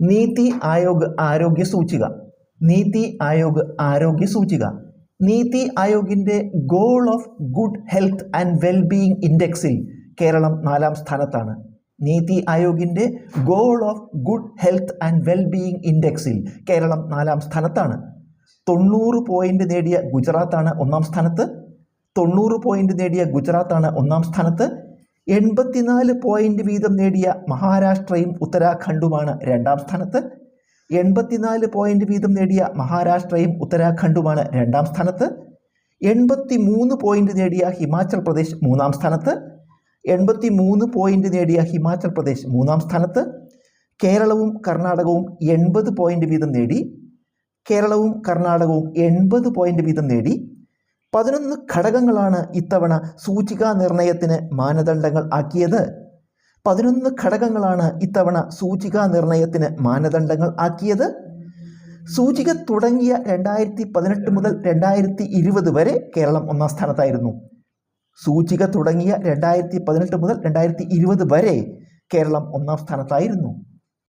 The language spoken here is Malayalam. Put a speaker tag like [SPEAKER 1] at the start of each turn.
[SPEAKER 1] നീതി ആയോഗ് ആരോഗ്യ സൂചിക. നീതി ആയോഗ് ആരോഗ്യ സൂചിക. നീതി ആയോഗിന്റെ goal of good health and wellbeing ഇൻഡെക്സിൽ Keralam നാലാം സ്ഥാനത്താണ്. നീതി ആയോഗിന്റെ goal of good health and wellbeing ഇൻഡെക്സിൽ Keralam നാലാം സ്ഥാനത്താണ്. തൊണ്ണൂറ് പോയിന്റ് നേടിയ ഗുജറാത്താണ് ഒന്നാം സ്ഥാനത്ത്. തൊണ്ണൂറ് പോയിന്റ് നേടിയ ഗുജറാത്താണ് ഒന്നാം സ്ഥാനത്ത്. എൺപത്തിനാല് പോയിന്റ് വീതം നേടിയ മഹാരാഷ്ട്രയും ഉത്തരാഖണ്ഡുമാണ് രണ്ടാം സ്ഥാനത്ത്. എൺപത്തിനാല് പോയിന്റ് വീതം നേടിയ മഹാരാഷ്ട്രയും ഉത്തരാഖണ്ഡുമാണ് രണ്ടാം സ്ഥാനത്ത്. എൺപത്തി മൂന്ന് പോയിന്റ് നേടിയ ഹിമാചൽ പ്രദേശ് മൂന്നാം സ്ഥാനത്ത്. എൺപത്തി മൂന്ന് പോയിന്റ് നേടിയ ഹിമാചൽ പ്രദേശ് മൂന്നാം സ്ഥാനത്ത്. കേരളവും കർണാടകവും എൺപത് പോയിന്റ് വീതം നേടി. കേരളവും കർണാടകവും എൺപത് പോയിന്റ് വീതം നേടി. പതിനൊന്ന് ഘടകങ്ങളാണ് ഇത്തവണ സൂചികാ നിർണയത്തിന് മാനദണ്ഡങ്ങൾ ആക്കിയത്. പതിനൊന്ന് ഘടകങ്ങളാണ് ഇത്തവണ സൂചികാ നിർണയത്തിന് മാനദണ്ഡങ്ങൾ ആക്കിയത്. സൂചിക തുടങ്ങിയ രണ്ടായിരത്തി പതിനെട്ട് മുതൽ രണ്ടായിരത്തി ഇരുപത് വരെ കേരളം ഒന്നാം സ്ഥാനത്തായിരുന്നു. സൂചിക തുടങ്ങിയ രണ്ടായിരത്തി പതിനെട്ട് മുതൽ രണ്ടായിരത്തി ഇരുപത് വരെ കേരളം ഒന്നാം സ്ഥാനത്തായിരുന്നു.